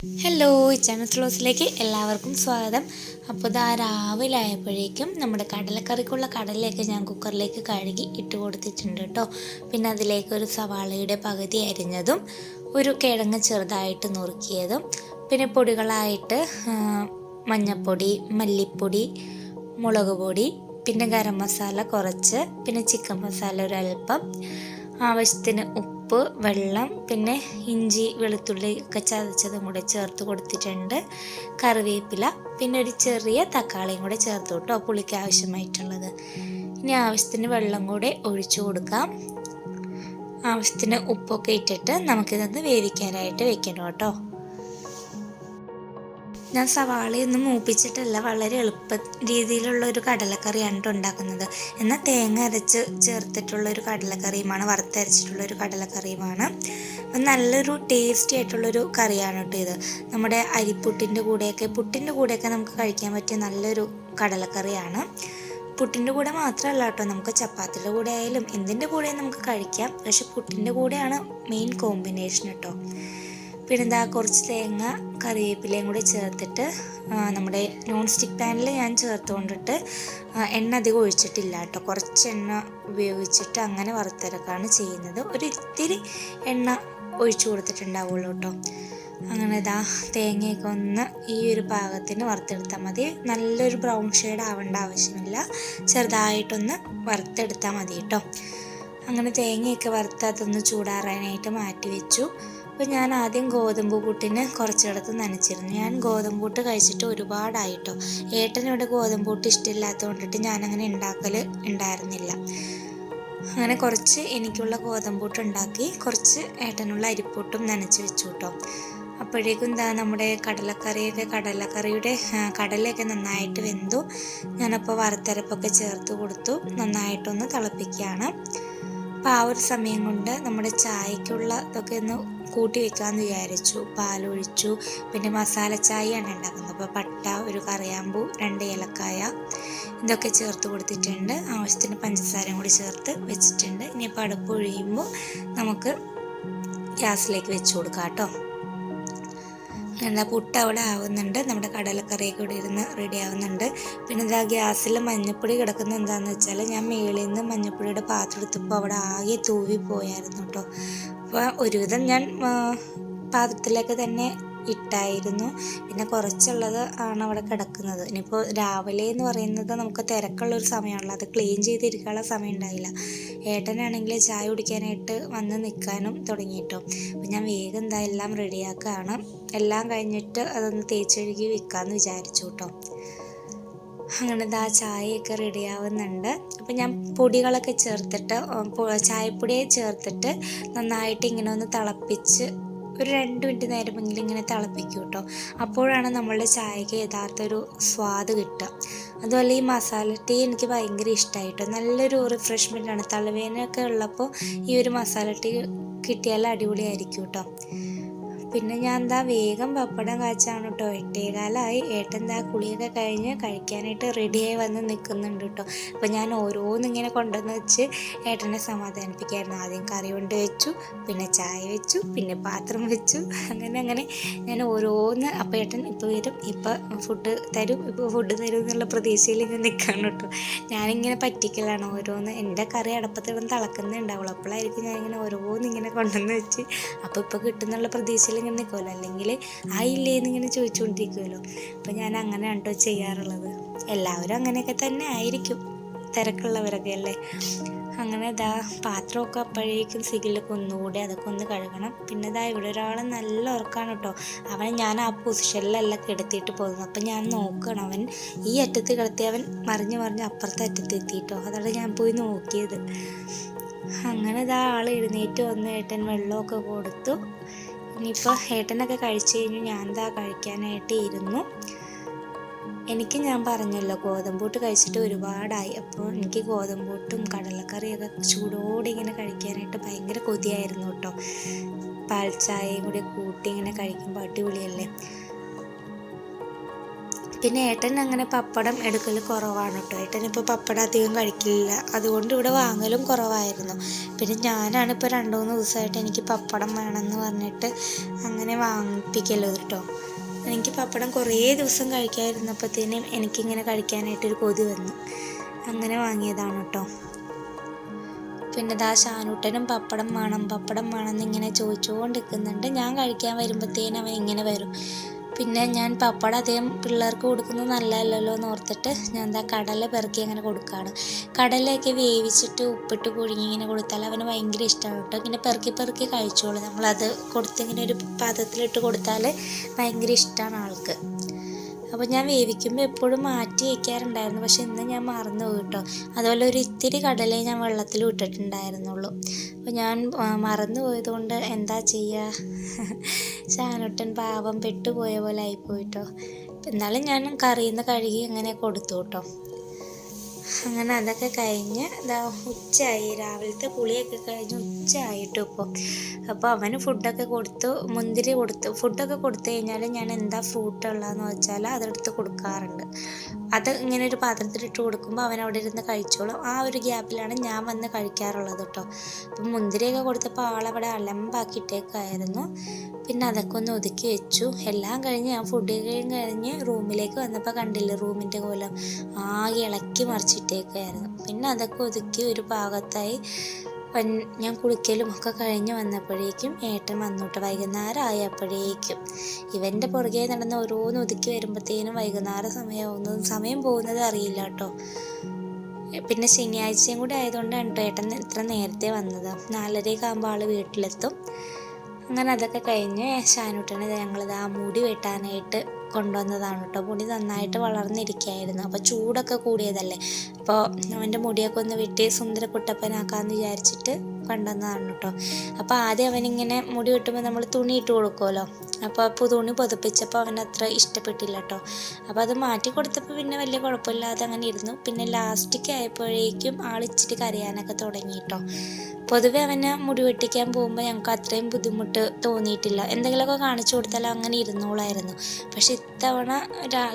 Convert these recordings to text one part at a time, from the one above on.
Hello channel ക്ലോസിലേക്ക് എല്ലാവർക്കും സ്വാഗതം. അപ്പോൾ ഇതാ രാവിലെ ആയപ്പോഴേക്കും നമ്മുടെ കടലക്കറിക്കുള്ള കടലയൊക്കെ ഞാൻ കുക്കറിലേക്ക് കഴുകി ഇട്ട് കൊടുത്തിട്ടുണ്ട് കേട്ടോ പിന്നെ അതിലേക്ക് ഒരു സവാളയുടെ പകുതി അരിഞ്ഞതും ഒരു കിഴങ്ങ് ചെറുതായിട്ട് നുറുക്കിയതും പിന്നെ പൊടികളായിട്ട് മഞ്ഞപ്പൊടി മല്ലിപ്പൊടി മുളക് പൊടി പിന്നെ ഗരം മസാല കുറച്ച് പിന്നെ ചിക്കൻ മസാല ഒരല്പം ആവശ്യത്തിന് ഉപ്പ് വെള്ളം പിന്നെ ഇഞ്ചി വെളുത്തുള്ളി ഒക്കെ ചതച്ചതും കൂടെ ചേർത്ത് കൊടുത്തിട്ടുണ്ട്. കറിവേപ്പില പിന്നെ ഒരു ചെറിയ തക്കാളിയും കൂടെ ചേർത്ത് കേട്ടോ പുളിക്ക് ആവശ്യമായിട്ടുള്ളത്. ഇനി ആവശ്യത്തിന് വെള്ളം കൂടെ ഒഴിച്ചു കൊടുക്കാം. ആവശ്യത്തിന് ഉപ്പൊക്കെ ഇട്ടിട്ട് നമുക്കിതൊന്ന് വേവിക്കാനായിട്ട് വെക്കണം കേട്ടോ. ഞാൻ സവാളയൊന്നും മൂപ്പിച്ചിട്ടല്ല വളരെ എളുപ്പ രീതിയിലുള്ള ഒരു കടലക്കറിയാണ് ഉണ്ടാക്കുന്നത്. എന്നാൽ തേങ്ങ അരച്ച് ചേർത്തിട്ടുള്ള ഒരു കടലക്കറിയുമാണ് വറുത്തരച്ചിട്ടുള്ള ഒരു കടലക്കറിയുമാണ്. നല്ലൊരു ടേസ്റ്റി ആയിട്ടുള്ളൊരു കറിയാണ് കേട്ടോ ഇത്. നമ്മുടെ അരിപ്പുട്ടിന്റെ കൂടെയൊക്കെ പുട്ടിന്റെ കൂടെയൊക്കെ നമുക്ക് കഴിക്കാൻ പറ്റിയ നല്ലൊരു കടലക്കറിയാണ്. പുട്ടിന്റെ കൂടെ മാത്രമല്ല കേട്ടോ നമുക്ക് ചപ്പാത്തിന്റെ കൂടെ ആയാലും എന്തിന്റെ കൂടെയും നമുക്ക് കഴിക്കാം. പക്ഷെ പുട്ടിന്റെ കൂടെയാണ് മെയിൻ കോമ്പിനേഷൻ കേട്ടോ പിന്നെ എന്താ കുറച്ച് തേങ്ങ കറിവേപ്പിലയും കൂടി ചേർത്തിട്ട് നമ്മുടെ നോൺ സ്റ്റിക്ക് പാനിൽ ഞാൻ ചേർത്തുകൊണ്ടിട്ട് എണ്ണ അധികം ഒഴിച്ചിട്ടില്ല കേട്ടോ. കുറച്ച് എണ്ണ ഉപയോഗിച്ചിട്ട് അങ്ങനെ വറുത്തരക്കാണ് ചെയ്യുന്നത്. ഒരു ഇത്തിരി എണ്ണ ഒഴിച്ചു കൊടുത്തിട്ടുണ്ടാവുള്ളൂ കേട്ടോ. അങ്ങനെ ഇതാ തേങ്ങയൊക്കെ ഒന്ന് ഈ ഒരു പാകത്തിന് വറുത്തെടുത്താൽ മതി. നല്ലൊരു ബ്രൗൺ ഷെയ്ഡ് ആവേണ്ട ആവശ്യമില്ല. ചെറുതായിട്ടൊന്ന് വറുത്തെടുത്താൽ മതി കേട്ടോ. അങ്ങനെ തേങ്ങയൊക്കെ വറുത്ത് അതൊന്ന് ചൂടാറാനായിട്ട് മാറ്റി വെച്ചു. അപ്പോൾ ഞാൻ ആദ്യം ഗോതമ്പ് പുട്ടിന് കുറച്ചിടത്ത് നനച്ചിരുന്നു. ഞാൻ ഗോതമ്പ് പുട്ട് കഴിച്ചിട്ട് ഒരുപാടായിട്ടോ. ഏട്ടന് ഇവിടെ ഗോതമ്പ് പുട്ട് ഇഷ്ടമില്ലാത്തത് കൊണ്ടിട്ട് ഞാനങ്ങനെ ഉണ്ടാക്കൽ ഉണ്ടായിരുന്നില്ല. അങ്ങനെ കുറച്ച് എനിക്കുള്ള ഗോതമ്പ് പുട്ട് ഉണ്ടാക്കി കുറച്ച് ഏട്ടനുള്ള അരിപ്പൂട്ടും നനച്ച് വെച്ചു കേട്ടോ അപ്പോഴേക്കും എന്താ നമ്മുടെ കടലക്കറിയൊക്കെ കടലക്കറിയുടെ കടലയൊക്കെ നന്നായിട്ട് വെന്തു. ഞാനപ്പോൾ വറുത്തരപ്പൊക്കെ ചേർത്ത് കൊടുത്തു. നന്നായിട്ടൊന്ന് തിളപ്പിക്കുകയാണ്. അപ്പോൾ ആ ഒരു സമയം കൊണ്ട് നമ്മുടെ ചായക്കുള്ള ഇതൊക്കെ ഒന്ന് കൂട്ടി വെക്കാമെന്ന് വിചാരിച്ചു. പാലൊഴിച്ചു. പിന്നെ മസാല ചായയാണ് ഉണ്ടാക്കുന്നത്. അപ്പോൾ പട്ട ഒരു കറിയാമ്പൂ രണ്ട് ഏലക്കായ ഇതൊക്കെ ചേർത്ത് കൊടുത്തിട്ടുണ്ട്. ആവശ്യത്തിന് പഞ്ചസാരയും കൂടി ചേർത്ത് വെച്ചിട്ടുണ്ട്. ഇനിയിപ്പോൾ അടുപ്പ് ഒഴിയുമ്പോൾ നമുക്ക് ഗ്യാസിലേക്ക് വെച്ച് കൊടുക്കാം കേട്ടോ. എന്താ പുട്ട് അവിടെ ആവുന്നുണ്ട്. നമ്മുടെ കടലക്കറിയൊക്കെ ഇവിടെ ഇരുന്ന് റെഡി ആവുന്നുണ്ട്. പിന്നെ ഇതാ ഗ്യാസിൽ മഞ്ഞപ്പൊടി കിടക്കുന്ന എന്താണെന്ന് വെച്ചാൽ ഞാൻ മേളിൽ നിന്ന് മഞ്ഞപ്പൊടിയുടെ പാത്രം എടുത്തപ്പോൾ അവിടെ ആകെ തൂവി പോയായിരുന്നു കേട്ടോ. അപ്പോൾ ഒരുവിധം ഞാൻ പാത്രത്തിലേക്ക് തന്നെ ഇട്ടായിരുന്നു. പിന്നെ കുറച്ചുള്ളത് ആണ് അവിടെ കിടക്കുന്നത്. ഇനിയിപ്പോൾ രാവിലെ എന്ന് പറയുന്നത് നമുക്ക് തിരക്കുള്ള ഒരു സമയമാണല്ലോ. അത് ക്ലീൻ ചെയ്തിരിക്കാനുള്ള സമയം ഉണ്ടായില്ല. ഏട്ടനാണെങ്കിൽ ചായ കുടിക്കാനായിട്ട് വന്ന് നിൽക്കാനും തുടങ്ങിയിട്ടോ. അപ്പം ഞാൻ വേഗം എന്താ എല്ലാം റെഡിയാക്കുകയാണ് എല്ലാം കഴിഞ്ഞിട്ട് അതൊന്ന് തേച്ചൊഴുകി വിൽക്കാമെന്ന് വിചാരിച്ചു കേട്ടോ. അങ്ങനെ ഇതാ ചായയൊക്കെ റെഡിയാവുന്നുണ്ട്. അപ്പം ഞാൻ പൊടികളൊക്കെ ചേർത്തിട്ട് ചായപ്പൊടി ചേർത്തിട്ട് നന്നായിട്ട് ഇങ്ങനെ ഒന്ന് തിളപ്പിച്ച് ഒരു രണ്ട് മിനിറ്റ് നേരമെങ്കിലും ഇങ്ങനെ തിളപ്പിക്കും കേട്ടോ. അപ്പോഴാണ് നമ്മളുടെ ചായക്ക് യഥാർത്ഥ ഒരു സ്വാദ് കിട്ടുക. അതുപോലെ ഈ മസാല ടീ എനിക്ക് ഭയങ്കര ഇഷ്ടമായിട്ടോ നല്ലൊരു റിഫ്രഷ്മെന്റ് ആണ്. തലവേദനയൊക്കെ ഉള്ളപ്പോൾ ഈ ഒരു മസാല ടീ കിട്ടിയാൽ അടിപൊളിയായിരിക്കും കേട്ടോ. പിന്നെ ഞാൻ എന്താ വേഗം പപ്പടം കാച്ചാണ് കേട്ടോ എട്ടേകാലായി ഏട്ടൻ എന്താ കുളിയൊക്കെ കഴിഞ്ഞ് കഴിക്കാനായിട്ട് റെഡിയായി വന്ന് നിൽക്കുന്നുണ്ട് കേട്ടോ അപ്പോൾ ഞാൻ ഓരോന്നിങ്ങനെ കൊണ്ടുവന്ന് വെച്ച് ഏട്ടനെ സമാധാനിപ്പിക്കായിരുന്നു. ആദ്യം കറി കൊണ്ട് വെച്ചു പിന്നെ ചായ വെച്ചു പിന്നെ പാത്രം വെച്ചു. അങ്ങനെ അങ്ങനെ ഞാൻ ഓരോന്ന് അപ്പോൾ ഏട്ടൻ ഇപ്പോൾ വരും. ഇപ്പോൾ ഫുഡ് തരും. ഇപ്പോൾ ഫുഡ് തരും എന്നുള്ള പ്രതീക്ഷയിൽ ഇങ്ങനെ നിൽക്കാണ് കേട്ടോ ഞാനിങ്ങനെ പറ്റിക്കലാണ് ഓരോന്ന്. എന്റെ കറി അടപ്പത്തിടന്ന് തിളക്കുന്നുണ്ടാവുള്ളൂ അപ്പോഴായിരിക്കും ഞാനിങ്ങനെ ഓരോന്ന് ഇങ്ങനെ കൊണ്ടുവന്ന് വെച്ച് അപ്പോൾ ഇപ്പോൾ കിട്ടുന്നുള്ള പ്രതീക്ഷയിൽ ഇങ്ങനെ നിൽക്കുമല്ലോ അല്ലെങ്കിൽ ആയില്ലേ എന്നിങ്ങനെ ചോദിച്ചുകൊണ്ടിരിക്കുമല്ലോ അപ്പം ഞാൻ അങ്ങനെ കണ്ടോ ചെയ്യാറുള്ളത്. എല്ലാവരും അങ്ങനെയൊക്കെ തന്നെ ആയിരിക്കും. തിരക്കുള്ളവരൊക്കെ അല്ലേ? അങ്ങനെ ഇതാ പാത്രമൊക്കെ അപ്പോഴേക്കും സിഗിലൊക്കെ ഒന്നുകൂടി അതൊക്കെ ഒന്ന് കഴുകണം. പിന്നെ ഇതാ ഇവിടെ ഒരാൾ നല്ല ഉറക്കാണ് കേട്ടോ. അവനെ ഞാൻ ആ പൊസിഷനിലല്ല കിടത്തിയിട്ട് പോകുന്നത്. അപ്പം ഞാൻ നോക്കണം. അവൻ ഈ അറ്റത്ത് കിടത്തി അവൻ മറിഞ്ഞ് മറിഞ്ഞ് അപ്പുറത്തെ അറ്റത്ത് എത്തിയിട്ടോ. അതാണ് ഞാൻ പോയി നോക്കിയത്. അങ്ങനെ ഇതാ ആൾ എഴുന്നേറ്റ് വന്ന് ഏട്ടൻ വെള്ളമൊക്കെ കൊടുത്തു. ഇനിയിപ്പോൾ ഏട്ടനൊക്കെ കഴിച്ചു കഴിഞ്ഞു ഞാൻ എന്താ കഴിക്കാനായിട്ട് ഇരുന്നു എനിക്ക് ഞാൻ പറഞ്ഞല്ലോ ഗോതമ്പൂട്ട് കഴിച്ചിട്ട് ഒരുപാടായി. അപ്പോൾ എനിക്ക് ഗോതമ്പൂട്ടും കടലക്കറിയൊക്കെ ചൂടോടെ ഇങ്ങനെ കഴിക്കാനായിട്ട് ഭയങ്കര കൊതിയായിരുന്നു കേട്ടോ. പാൽച്ചായയും കൂടി കൂട്ടി ഇങ്ങനെ കഴിക്കുമ്പോൾ അടിപൊളിയല്ലേ? പിന്നെ ഏട്ടൻ അങ്ങനെ പപ്പടം എടുക്കൽ കുറവാണ് കേട്ടോ. ഏട്ടൻ ഇപ്പോൾ പപ്പടം അധികം കഴിക്കില്ല. അതുകൊണ്ട് ഇവിടെ വാങ്ങലും കുറവായിരുന്നു. പിന്നെ ഞാനാണ് ഇപ്പോൾ രണ്ട് മൂന്ന് ദിവസമായിട്ട് എനിക്ക് പപ്പടം വേണമെന്ന് പറഞ്ഞിട്ട് അങ്ങനെ വാങ്ങിപ്പിക്കല്ലോ കേട്ടോ. എനിക്ക് പപ്പടം കുറേ ദിവസം കഴിക്കാതിരുന്നപ്പോഴത്തേനും എനിക്കിങ്ങനെ കഴിക്കാനായിട്ടൊരു കൊതി വന്നു. അങ്ങനെ വാങ്ങിയതാണ് കേട്ടോ. പിന്നെ ദാ ഷാനൂട്ടനും പപ്പടം വേണം പപ്പടം വേണം എന്നിങ്ങനെ ചോദിച്ചുകൊണ്ടിരിക്കുന്നുണ്ട്. ഞാൻ കഴിക്കാൻ വരുമ്പോഴത്തേനും അവൻ ഇങ്ങനെ വരും. പിന്നെ ഞാൻ പപ്പട അധികം പിള്ളേർക്ക് കൊടുക്കുന്നത് നല്ലതല്ലല്ലോ എന്ന് ഓർത്തിട്ട് ഞാൻ എന്താ കടല പെറുക്കി അങ്ങനെ കൊടുക്കുകയാണ്. കടലയൊക്കെ വേവിച്ചിട്ട് ഉപ്പിട്ട് പുഴുങ്ങി ഇങ്ങനെ കൊടുത്താൽ അവന് ഭയങ്കര ഇഷ്ടമാണ് കേട്ടോ. ഇങ്ങനെ പെറുക്കി പെറുക്കി കഴിച്ചോളൂ. നമ്മളത് കൊടുത്തിങ്ങനെ ഒരു പാത്രത്തിലിട്ട് കൊടുത്താൽ ഭയങ്കര ഇഷ്ടമാണ് ആൾക്ക്. അപ്പോൾ ഞാൻ വേവിക്കുമ്പോൾ എപ്പോഴും മാറ്റി വയ്ക്കാറുണ്ടായിരുന്നു പക്ഷെ ഇന്ന് ഞാൻ മറന്നു പോയി കേട്ടോ അതുപോലെ ഒരു ഇത്തിരി കടലേ ഞാൻ വെള്ളത്തിൽ ഇട്ടിട്ടുണ്ടായിരുന്നുള്ളൂ. അപ്പോൾ ഞാൻ മറന്നു പോയതുകൊണ്ട് എന്താ ചെയ്യുക ചാനൊട്ടൻ പാവം പെട്ടുപോയ പോലെ ആയിപ്പോയിട്ടോ എന്നാലും ഞാൻ കറിയിൽ നിന്ന് കഴുകി അങ്ങനെ കൊടുത്തു കേട്ടോ അങ്ങനെ അതൊക്കെ കഴിഞ്ഞ് ഇതാ ഉച്ചയായി. രാവിലത്തെ കുളിയൊക്കെ കഴിഞ്ഞ് ഉച്ചയായിട്ടു ഇപ്പോൾ അപ്പോൾ അവന് ഫുഡൊക്കെ കൊടുത്തു മുന്തിരി കൊടുത്തു. ഫുഡൊക്കെ കൊടുത്തു കഴിഞ്ഞാൽ ഞാൻ എന്താ ഫ്രൂട്ട് ഉള്ളതെന്ന് വെച്ചാൽ അതെടുത്ത് കൊടുക്കാറുണ്ട്. അത് ഇങ്ങനെ ഒരു പാത്രത്തിലിട്ട് കൊടുക്കുമ്പോൾ അവൻ അവിടെ ഇരുന്ന് കഴിച്ചോളും. ആ ഒരു ഗ്യാപ്പിലാണ് ഞാൻ വന്ന് കഴിക്കാറുള്ളത് കേട്ടോ അപ്പം മുന്തിരിയൊക്കെ കൊടുത്തപ്പോൾ ആളവിടെ അലമ്പാക്കിയിട്ടേക്കായിരുന്നു. പിന്നെ അതൊക്കെ ഒന്ന് ഒതുക്കി വെച്ചു. എല്ലാം കഴിഞ്ഞ് ഞാൻ ഫുഡ് കഴിഞ്ഞ് റൂമിലേക്ക് വന്നപ്പോൾ കണ്ടില്ല റൂമിന്റെ കോലം? ആകെ ഇളക്കി മറിച്ചിട്ടേക്കായിരുന്നു പിന്നെ അതൊക്കെ ഒതുക്കി ഒരു ഭാഗത്തായി ഞാൻ കുളിക്കലും ഒക്കെ കഴിഞ്ഞ് വന്നപ്പോഴേക്കും ഏട്ടൻ വന്നോട്ട്. വൈകുന്നേരം ആയപ്പോഴേക്കും. ഇവന്റെ പുറകെ നടന്ന് ഓരോന്ന് ഒതുക്കി വരുമ്പോഴത്തേനും വൈകുന്നേരം സമയമാവുന്നതും സമയം പോകുന്നത് അറിയില്ല കേട്ടോ. പിന്നെ ശനിയാഴ്ചയും കൂടി ആയതുകൊണ്ടാണ് ഏട്ടൻ ഇത്ര നേരത്തെ വന്നത്. നാലരയൊക്കെ ആകുമ്പോൾ ആൾ വീട്ടിലെത്തും. അങ്ങനെ അതൊക്കെ കഴിഞ്ഞ് ഷാനൂട്ടനെ ഞങ്ങളിത് ആ മൂടി വെട്ടാനായിട്ട് കൊണ്ടുവന്നതാണ് കേട്ടോ മുടി നന്നായിട്ട് വളർന്നിരിക്കുകയായിരുന്നു. അപ്പോൾ ചൂടൊക്കെ കൂടിയതല്ലേ? അപ്പോൾ അവന്റെ മുടിയൊക്കെ ഒന്ന് വെട്ടി സുന്ദര കുട്ടപ്പനാക്കാമെന്ന് വിചാരിച്ചിട്ട് കൊണ്ടുവന്നതാണ് കേട്ടോ അപ്പോൾ ആദ്യം അവനിങ്ങനെ മുടി വെട്ടുമ്പോൾ നമ്മൾ തുണി ഇട്ട് കൊടുക്കുമല്ലോ അപ്പോൾ അപ്പോൾ തുണി പൊതുപ്പിച്ചപ്പോൾ അവൻ അത്ര ഇഷ്ടപ്പെട്ടില്ല കേട്ടോ അപ്പോൾ അത് മാറ്റി കൊടുത്തപ്പോൾ പിന്നെ വലിയ കുഴപ്പമില്ലാതെ അങ്ങനെ ഇരുന്നു. പിന്നെ ലാസ്റ്റിക്ക് ആയപ്പോഴേക്കും ആൾ ഇച്ചിരി കരയാനൊക്കെ തുടങ്ങി കേട്ടോ പൊതുവെ അവനെ മുടി വെട്ടിക്കാൻ പോകുമ്പോൾ ഞങ്ങൾക്ക് അത്രയും ബുദ്ധിമുട്ട് തോന്നിയിട്ടില്ല. എന്തെങ്കിലുമൊക്കെ കാണിച്ചു കൊടുത്താൽ അങ്ങനെ ഇരുന്നോളായിരുന്നു. പക്ഷെ ഇത്തവണ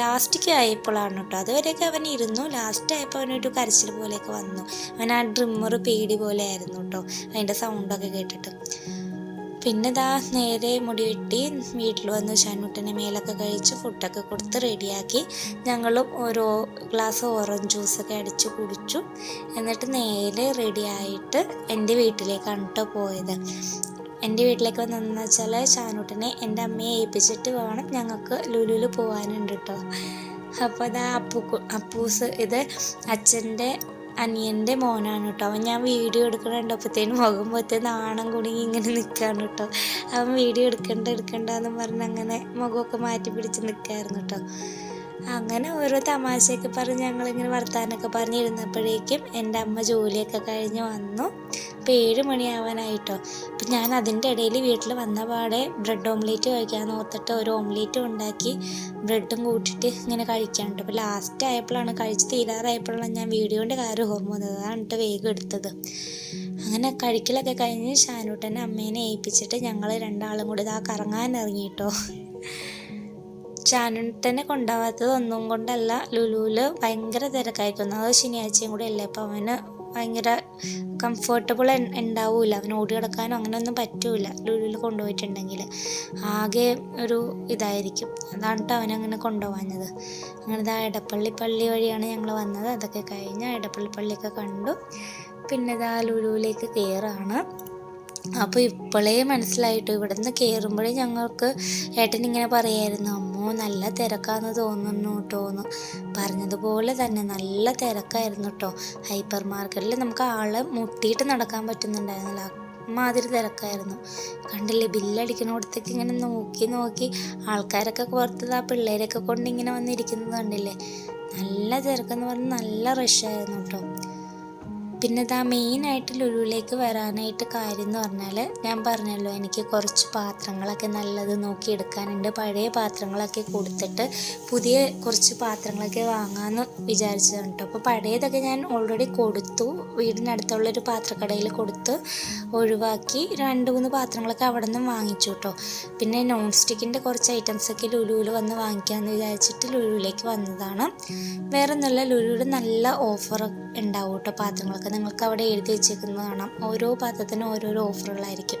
ലാസ്റ്റിക്ക് ആയപ്പോഴാണ് കേട്ടോ അതുവരെയൊക്കെ അവൻ ഇരുന്നു. ലാസ്റ്റ് ആയപ്പോൾ അവനൊരു കരച്ചിൽ പോലെയൊക്കെ വന്നു. അവൻ ആ ഡ്രിമ്മർ പേടി പോലെ ആയിരുന്നു കേട്ടോ അതിന്റെ സൗണ്ടൊക്കെ കേട്ടിട്ട്. പിന്നെ ദാ നേരെ മുടി വെട്ടി വീട്ടിൽ വന്ന്. ഷാൻമുട്ടനെ മേലൊക്കെ കഴിച്ച് ഫുഡൊക്കെ കൊടുത്ത് റെഡിയാക്കി. ഞങ്ങളും ഓരോ ഗ്ലാസ് ഓറഞ്ച് ജ്യൂസൊക്കെ അടിച്ച് കുടിച്ചു. എന്നിട്ട് നേരെ റെഡിയായിട്ട് എന്റെ വീട്ടിലേക്കാണ് കേട്ടോ പോയത്. എന്റെ വീട്ടിലേക്ക് വന്നതെന്ന് വെച്ചാൽ ഷാനൂട്ടനെ എന്റെ അമ്മയെ ഏൽപ്പിച്ചിട്ട് വേണം ഞങ്ങൾക്ക് ലുലുവിൽ പോകാനുണ്ട് കേട്ടോ അപ്പോൾ അതാ അപ്പു അപ്പൂസ് ഇത് അച്ഛന്റെ അനിയന്റെ മോനാണ് കേട്ടോ. അവൻ ഞാൻ വീഡിയോ എടുക്കണുണ്ടപ്പോഴത്തേനും മുഖം പോത്തെ നാണം കൂടി ഇങ്ങനെ നിൽക്കുകയാണ് കേട്ടോ. അവൻ വീഡിയോ എടുക്കണ്ട എടുക്കണ്ട എന്ന് പറഞ്ഞ് അങ്ങനെ മുഖമൊക്കെ മാറ്റി പിടിച്ച് നിൽക്കായിരുന്നു കേട്ടോ. അങ്ങനെ ഓരോ തമാശയൊക്കെ പറഞ്ഞ് ഞങ്ങളിങ്ങനെ വർത്താനൊക്കെ പറഞ്ഞിരുന്നപ്പോഴേക്കും എന്റെ അമ്മ ജോലിയൊക്കെ കഴിഞ്ഞ് വന്നു. അപ്പോൾ ഏഴ് മണിയാവാനായിട്ടോ. അപ്പം ഞാൻ അതിന്റെ ഇടയിൽ വീട്ടിൽ വന്ന പാടെ ബ്രെഡ് ഓംലേറ്റ് കഴിക്കാൻ ഓർത്തിട്ട് ഒരു ഓംലേറ്റും ഉണ്ടാക്കി ബ്രെഡും കൂട്ടിയിട്ട് ഇങ്ങനെ കഴിക്കാൻ കേട്ടോ അപ്പോൾ ലാസ്റ്റ് ആയപ്പോഴാണ് കഴിച്ച് തീരാറായപ്പോഴാണ് ഞാൻ വീഡിയോന്റെ കാര്യം ഓർമ്മ വന്നത്. അതാണ് കേട്ടോ വേഗം എടുത്തത്. അങ്ങനെ കഴിക്കലൊക്കെ കഴിഞ്ഞ് ഷാനൂട്ടനെ അമ്മേനെ ഏൽപ്പിച്ചിട്ട് ഞങ്ങൾ രണ്ടാളും കൂടി ഇതാ കറങ്ങാൻ ഇറങ്ങിയിട്ടോ ചാനുട്ടനെ കൊണ്ടാവാത്തത് ഒന്നും കൊണ്ടല്ല ലുലുവിൽ ഭയങ്കര തിരക്കായിരിക്കുന്നു. അത് ശനിയാഴ്ചയും കൂടെ അല്ലേ? അപ്പോൾ അവന് ഭയങ്കര കംഫർട്ടബിൾ ഉണ്ടാവില്ല അവന് ഓടി കിടക്കാനോ അങ്ങനെയൊന്നും പറ്റൂല. ലുലുവിൽ കൊണ്ടുപോയിട്ടുണ്ടെങ്കിൽ ആകെ ഒരു ഇതായിരിക്കും. അതാണ് കേട്ടോ അവനങ്ങനെ കൊണ്ടുപോകാഞ്ഞത്. അങ്ങനെ ഇതാ എടപ്പള്ളി പള്ളി വഴിയാണ് ഞങ്ങൾ വന്നത്. അതൊക്കെ കഴിഞ്ഞ് എടപ്പള്ളി പള്ളിയൊക്കെ കണ്ടു. പിന്നെ ഇതാ ലുലുവിലേക്ക് കയറാണ് അപ്പോൾ ഇപ്പോഴേ മനസ്സിലായിട്ട്. ഇവിടുന്ന് കയറുമ്പോഴേ ഞങ്ങൾക്ക് ഏട്ടൻ ഇങ്ങനെ പറയായിരുന്നു അമ്മോ നല്ല തിരക്കാന്ന് തോന്നുന്നു കേട്ടോന്ന് പറഞ്ഞതുപോലെ തന്നെ നല്ല തിരക്കായിരുന്നു കേട്ടോ ഹൈപ്പർ മാർക്കറ്റിൽ നമുക്ക് ആളെ മുട്ടിയിട്ട് നടക്കാൻ പറ്റുന്നുണ്ടായിരുന്നില്ല. അമ്മാതിരി തിരക്കായിരുന്നു. കണ്ടില്ലേ ബില്ലടിക്കണോടത്തേക്ക് ഇങ്ങനെ നോക്കി നോക്കി ആൾക്കാരൊക്കെ പുറത്തത് ആ പിള്ളേരൊക്കെ കൊണ്ട് ഇങ്ങനെ വന്നിരിക്കുന്നത് കണ്ടില്ലേ? നല്ല തിരക്കെന്ന് പറഞ്ഞാൽ നല്ല റഷായിരുന്നു കേട്ടോ പിന്നെ ഇതാ മെയിനായിട്ട് ലുലുവിലേക്ക് വരാനായിട്ട് കാര്യം എന്ന് പറഞ്ഞാൽ ഞാൻ പറഞ്ഞല്ലോ എനിക്ക് കുറച്ച് പാത്രങ്ങളൊക്കെ നല്ലത് നോക്കി എടുക്കാനുണ്ട്. പഴയ പാത്രങ്ങളൊക്കെ കൊടുത്തിട്ട് പുതിയ കുറച്ച് പാത്രങ്ങളൊക്കെ വാങ്ങാമെന്ന് വിചാരിച്ചതാണ് കേട്ടോ അപ്പോൾ പഴയതൊക്കെ ഞാൻ ഓൾറെഡി കൊടുത്തു. വീടിനടുത്തുള്ളൊരു പാത്രക്കടയിൽ കൊടുത്ത് ഒഴിവാക്കി രണ്ട് മൂന്ന് പാത്രങ്ങളൊക്കെ അവിടെ നിന്നും വാങ്ങിച്ചു കേട്ടോ പിന്നെ നോൺ സ്റ്റിക്കിന്റെ കുറച്ച് ഐറ്റംസൊക്കെ ലുലുവിൽ വന്ന് വാങ്ങിക്കാമെന്ന് വിചാരിച്ചിട്ട് ലുലുവിലേക്ക് വന്നതാണ്. വേറെ ഒന്നുമില്ല ലുലുവിൽ നല്ല ഓഫർ ഉണ്ടാവും കേട്ടോ പാത്രങ്ങളൊക്കെ നിങ്ങൾക്ക് അവിടെ എഴുതി വെച്ചേക്കുന്നത് കാണാം. ഓരോ പാത്രത്തിനും ഓരോരോ ഓഫറുകളായിരിക്കും.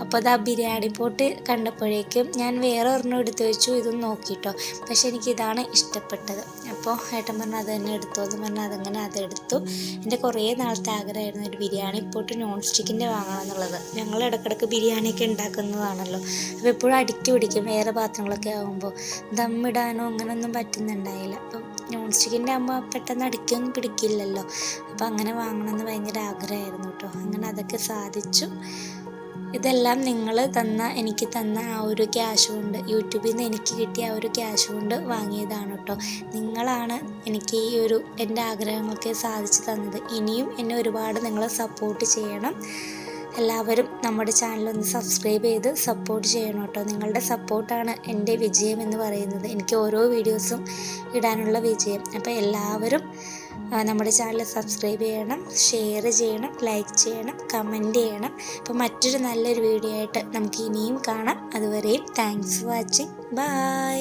അപ്പോൾ അത് ആ ബിരിയാണി പോട്ട് കണ്ടപ്പോഴേക്കും ഞാൻ വേറെ ഒരെണ്ണം എടുത്തു വെച്ചു. ഇതും നോക്കിയിട്ടോ പക്ഷെ എനിക്ക് ഇതാണ് ഇഷ്ടപ്പെട്ടത്. അപ്പോൾ ഏട്ടൻ പറഞ്ഞു അത് തന്നെ എടുത്തു എന്ന് പറഞ്ഞാൽ അതങ്ങനെ അതെടുത്തു എന്റെ കുറേ നാളത്തെ ആഗ്രഹമായിരുന്നു ഒരു ബിരിയാണി പോട്ട് നോൺ സ്റ്റിക്കിന്റെ വാങ്ങണം എന്നുള്ളത്. ഞങ്ങൾ ഇടയ്ക്കിടയ്ക്ക് ബിരിയാണിയൊക്കെ ഉണ്ടാക്കുന്നതാണല്ലോ. അപ്പോൾ എപ്പോഴും അടുക്കി പിടിക്കും. വേറെ പാത്രങ്ങളൊക്കെ ആകുമ്പോൾ ദമ്മിടാനോ അങ്ങനെയൊന്നും പറ്റുന്നുണ്ടായില്ല. അപ്പം നോൺ സ്റ്റിക്കിന്റെ ആകുമ്പോൾ പെട്ടെന്ന് അടുക്കിയൊന്നും പിടിക്കില്ലല്ലോ. അപ്പോൾ അങ്ങനെ വാങ്ങണമെന്ന് ഭയങ്കര ആഗ്രഹമായിരുന്നു കേട്ടോ. അങ്ങനെ അതൊക്കെ സാധിച്ചു. ഇതെല്ലാം നിങ്ങൾ തന്ന എനിക്ക് തന്ന ആ ഒരു ക്യാഷ് കൊണ്ട് യൂട്യൂബിൽ നിന്ന് എനിക്ക് കിട്ടിയ ആ ഒരു ക്യാഷ് കൊണ്ട് വാങ്ങിയതാണ് കേട്ടോ. നിങ്ങളാണ് എനിക്ക് ഈ ഒരു എന്റെ ആഗ്രഹങ്ങളൊക്കെ സാധിച്ചു തന്നത്. ഇനിയും എന്നെ ഒരുപാട് നിങ്ങൾ സപ്പോർട്ട് ചെയ്യണം. എല്ലാവരും നമ്മുടെ ചാനൽ ഒന്ന് സബ്സ്ക്രൈബ് ചെയ്ത് സപ്പോർട്ട് ചെയ്യണം കേട്ടോ. നിങ്ങളുടെ സപ്പോർട്ടാണ് എന്റെ വിജയം എന്ന് പറയുന്നത്. എനിക്ക് ഓരോ വീഡിയോസും ഇടാനുള്ള വിജയം. അപ്പോൾ എല്ലാവരും നമ്മുടെ ചാനൽ സബ്സ്ക്രൈബ് ചെയ്യണം ഷെയർ ചെയ്യണം ലൈക്ക് ചെയ്യണം കമന്റ് ചെയ്യണം. അപ്പോൾ മറ്റൊരു നല്ലൊരു വീഡിയോ ആയിട്ട് നമുക്ക് ഇനിയും കാണാം. അതുവരെയും താങ്ക്സ് ഫോർ വാച്ചിങ് ബൈ